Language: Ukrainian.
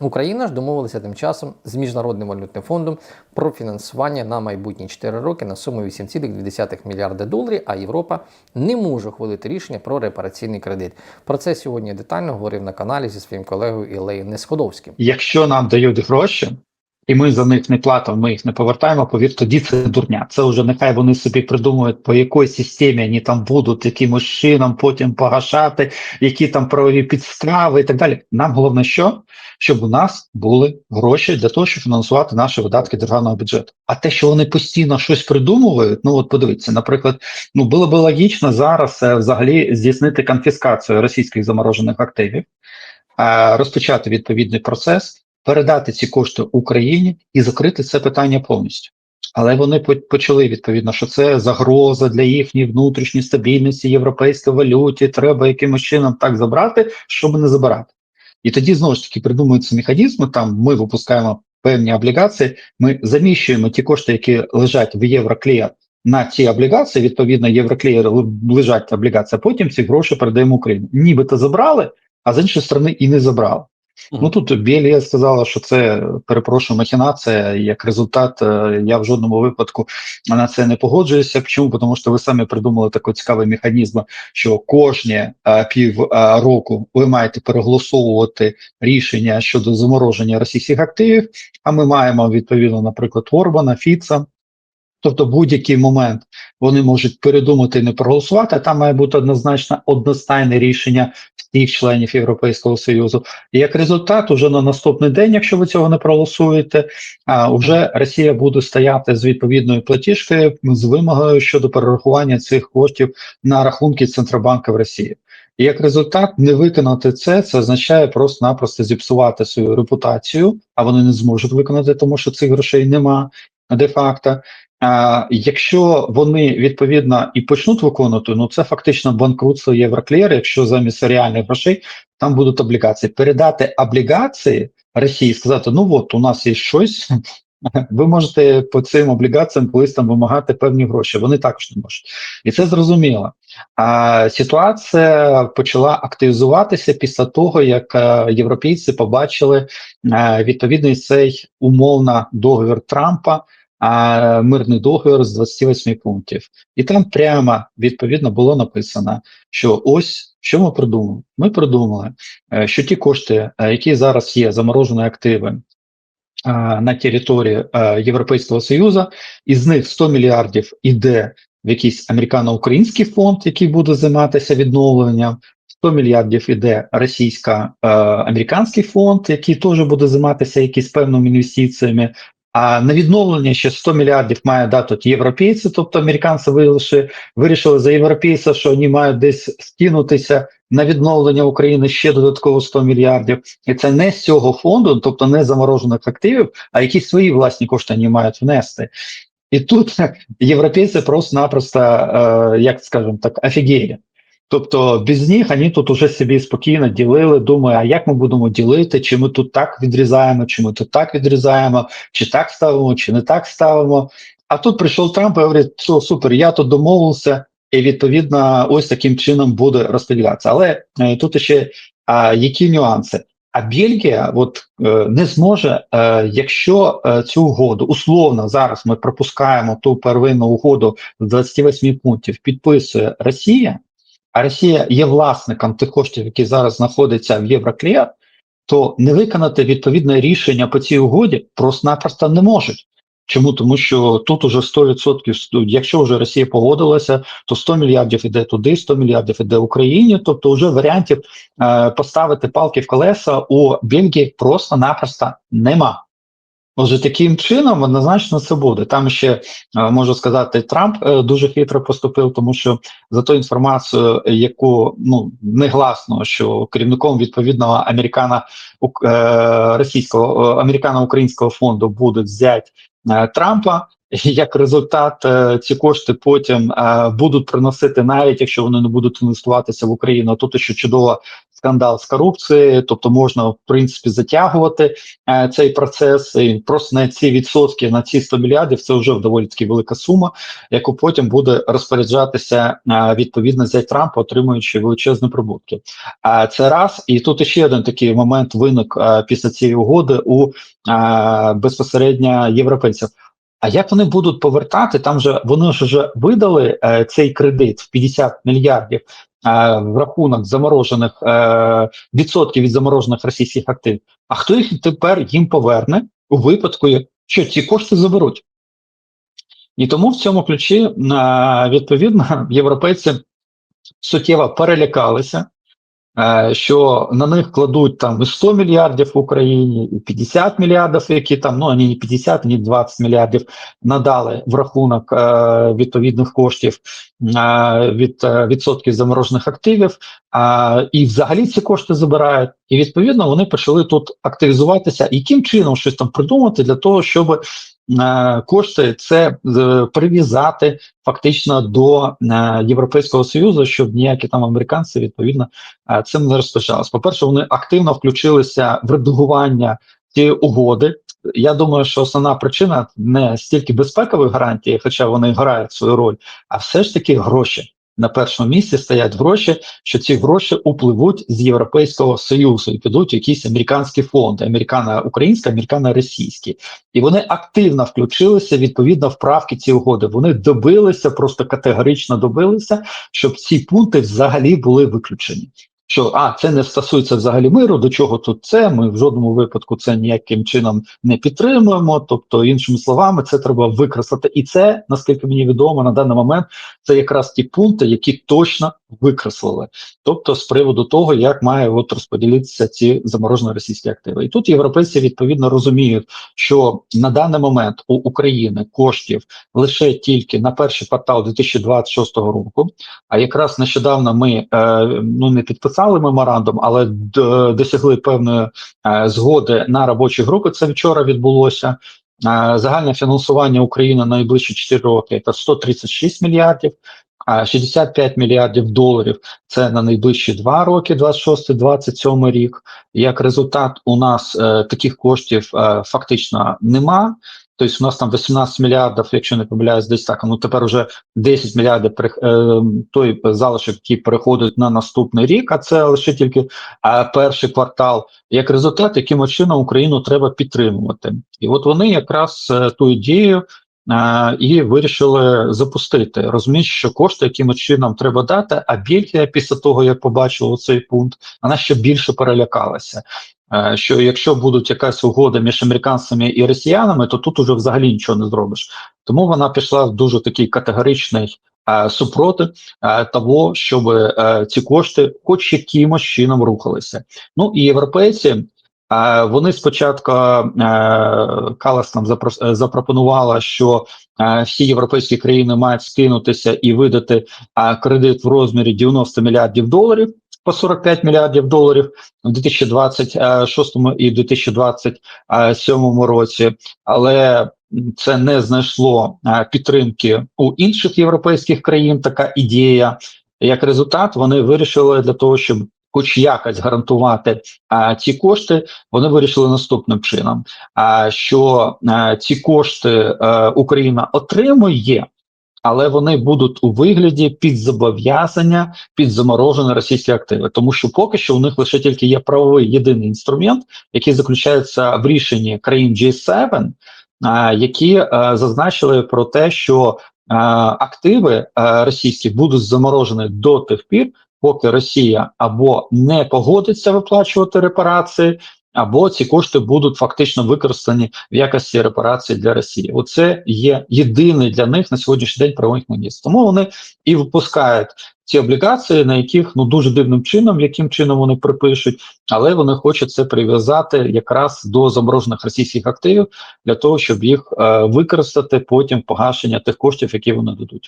Україна ж домовилася тим часом з Міжнародним валютним фондом про фінансування на майбутні 4 роки на суму 8,2 мільярда доларів, а Європа не може ухвалити рішення про репараційний кредит. Про це сьогодні детально говорив на каналі зі своїм колегою Ілеєм Несходовським. Якщо нам дають гроші, і ми за них не платимо, ми їх не повертаємо, повір, тоді це дурня. Це вже нехай вони собі придумують, по якій системі вони там будуть, якимось чином потім погашати, які там правові підстави і так далі. Нам головне, що? Щоб у нас були гроші для того, щоб фінансувати наші видатки державного бюджету. А те, що вони постійно щось придумують, ну от подивіться, наприклад, ну було б логічно зараз е, взагалі здійснити конфіскацію російських заморожених активів, е, розпочати відповідний процес передати ці кошти Україні і закрити це питання повністю. Але вони почали відповідно, що це загроза для їхньої внутрішньої стабільності, європейської валюті. Треба якимось чином так забрати, щоб не забирати. І тоді знову ж таки придумуються механізми. Там ми випускаємо певні облігації, ми заміщуємо ті кошти, які лежать в євроклієр, на ці облігації. Відповідно, євроклієр л- лежать облігації, а потім ці гроші передаємо Україні. Нібито забрали, а з іншої сторони і не забрали. Ну тут Білія сказала, що це перепрошую махінація. Як результат, е, я в жодному випадку на це не погоджуюся. Чому? Тому що ви самі придумали такий цікавий механізм, що кожні е, пів е, року ви маєте переголосовувати рішення щодо замороження російських активів. А ми маємо відповідно, наприклад, Орбана, Фіца. Тобто, будь-який момент вони можуть передумати і не проголосувати. Там має бути однозначно одностайне рішення всіх членів Європейського союзу. І як результат, уже на наступний день, якщо ви цього не проголосуєте, а вже Росія буде стояти з відповідною платіжкою з вимогою щодо перерахування цих коштів на рахунки Центробанку в Росії. І як результат, не виконати це, це означає просто-напросто зіпсувати свою репутацію, а вони не зможуть виконати, тому що цих грошей нема де-факто. Якщо вони відповідно і почнуть виконувати, ну це фактично банкрутство Євроклєр, якщо замість реальних грошей там будуть облігації. Передати облігації Росії, сказати: ну от у нас є щось. Ви можете по цим облігаціям колись там вимагати певні гроші. Вони також не можуть, і це зрозуміло. А ситуація почала активізуватися після того, як е, європейці побачили е, відповідний цей умовно договір Трампа а мирний договір з 28 пунктів. І там прямо відповідно було написано, що ось що ми придумали. Ми придумали, е, що ті кошти, е, які зараз є заморожені активи е, на території Європейського Союзу, із них 100 мільярдів іде в якийсь американо-український фонд, який буде займатися відновленням. 100 мільярдів іде російсько-американський фонд, який теж буде займатися якісь певними інвестиціями. А на відновлення ще 100 мільярдів має дати європейці, тобто американці вирішили, вирішили за європейця, що вони мають десь скинутися на відновлення України ще додатково 100 мільярдів. І це не з цього фонду, тобто не заморожених активів, а якісь свої власні кошти вони мають внести. І тут європейці просто-напросто, е, як скажемо так, офігели. Тобто без них вони тут уже собі спокійно ділили, думаю, а як ми будемо ділити, чи ми тут так відрізаємо, чи ми тут так відрізаємо, чи так ставимо, чи не так ставимо. А тут прийшов Трамп і говорить, що супер, я тут домовився, і відповідно ось таким чином буде розподілятися. Але е, тут ще а, які нюанси? А Бельгія от е, не зможе, е, якщо е, цю угоду условно зараз ми пропускаємо ту первинну угоду з 28 пунктів, підписує Росія а Росія є власником тих коштів, які зараз знаходяться в Єврокліар, то не виконати відповідне рішення по цій угоді просто-напросто не можуть. Чому? Тому що тут уже 100%, якщо вже Росія погодилася, то 100 мільярдів іде туди, 100 мільярдів іде Україні. Тобто, вже варіантів е, поставити палки в колеса у Бельгії просто-напросто нема. Отже, таким чином однозначно це буде. Там ще е, можу сказати, Трамп е, дуже хитро поступив, тому що за ту інформацію, яку ну негласно, що керівником відповідного американо російського американо-українського фонду буде взяти е, Трампа. Як результат, е, ці кошти потім е, будуть приносити, навіть якщо вони не будуть інвестуватися в Україну. Тут ще чудова скандал з корупцією, тобто можна в принципі затягувати е, цей процес. І просто на ці відсотки, на ці 100 мільярдів, це вже доволі таки велика сума, яку потім буде розпоряджатися е, відповідно зять Трампа, отримуючи величезні прибутки. А це раз, і тут ще один такий момент виник е, після цієї угоди у е, безпосередньо європейців. А як вони будуть повертати? Там же вони ж вже видали е, цей кредит в 50 мільярдів е, в рахунок заморожених е, відсотків від заморожених російських активів. А хто їх тепер їм поверне у випадку, що ці кошти заберуть? І тому в цьому ключі е, відповідно європейці суттєво перелякалися, е, що на них кладуть там і 100 мільярдів в Україні, і 50 мільярдів, які там, ну не 50, ні 20 мільярдів надали в рахунок е, відповідних коштів е, від е, відсотків заморожених активів, е, і взагалі ці кошти забирають. І відповідно вони почали тут активізуватися, яким чином щось там придумати для того, щоб е, кошти це е, прив'язати фактично до е, Європейського союзу, щоб ніякі там американці відповідно е, цим не розпочалися. По перше, вони активно включилися в редагування цієї угоди. Я думаю, що основна причина не стільки безпекових гарантії, хоча вони грають свою роль, а все ж таки гроші. На першому місці стоять гроші, що ці гроші упливуть з Європейського союзу і підуть в якісь американські фонди, американо-українські, американо-російські, і вони активно включилися відповідно в правки ці угоди. Вони добилися, просто категорично добилися, щоб ці пункти взагалі були виключені. Що а це не стосується взагалі миру, до чого тут це? Ми в жодному випадку це ніяким чином не підтримуємо. Тобто, іншими словами, це треба викреслити. І це, наскільки мені відомо, на даний момент це якраз ті пункти, які точно викреслили. Тобто, з приводу того, як має от розподілитися ці заморожені російські активи. І тут європейці відповідно розуміють, що на даний момент у України коштів лише тільки на перший квартал 2026 року. А якраз нещодавно ми е, ну не підписали меморандум, але досягли певної е, згоди на робочі групи. Це вчора відбулося. Е, загальне фінансування України на найближчі 4 роки це 136 мільярдів. А 65 мільярдів доларів це на найближчі два роки, 26-27 рік. Як результат, у нас е, таких коштів е, фактично нема. Тобто у нас там 18 мільярдів, якщо не помиляюсь, десь так. Ну тепер уже 10 мільярдів е, той залишок, який переходить на наступний рік, а це лише тільки е, перший квартал. Як результат, яким чином Україну треба підтримувати, і от вони якраз е, ту ідею і вирішили запустити. Розуміють, що кошти якимось чином треба дати. А Бельгія, після того як побачила цей пункт, вона ще більше перелякалася. Що якщо будуть якась угода між американцями і росіянами, то тут уже взагалі нічого не зробиш. Тому вона пішла в дуже такий категоричний е, супроти е, того, щоб е, ці кошти, хоч якимось чином рухалися. Ну і європейці. Е, Вони спочатку е, Калас нам е, запропонувала, що всі європейські країни мають скинутися і видати кредит в розмірі 90 мільярдів доларів по 45 мільярдів доларів в 2026 і 2027 році, але це не знайшло підтримки у інших європейських країн. Така ідея. Як результат, вони вирішили для того, щоб хоч якось гарантувати а, ці кошти, вони вирішили наступним чином: а, що а, ці кошти а, Україна отримує, але вони будуть у вигляді під зобов'язання під заморожені російські активи, тому що поки що у них лише тільки є правовий єдиний інструмент, який заключається в рішенні країн G7, які зазначили про те, що активи російські будуть заморожені до тих пір, поки Росія або не погодиться виплачувати репарації. Або ці кошти будуть фактично використані в якості репарації для Росії. Оце є єдиний для них на сьогоднішній день правовий механізм. Тому вони і випускають ці облігації, на яких ну дуже дивним чином, яким чином вони припишуть, але вони хочуть це прив'язати якраз до заморожених російських активів для того, щоб їх е, використати потім погашення тих коштів, які вони дадуть.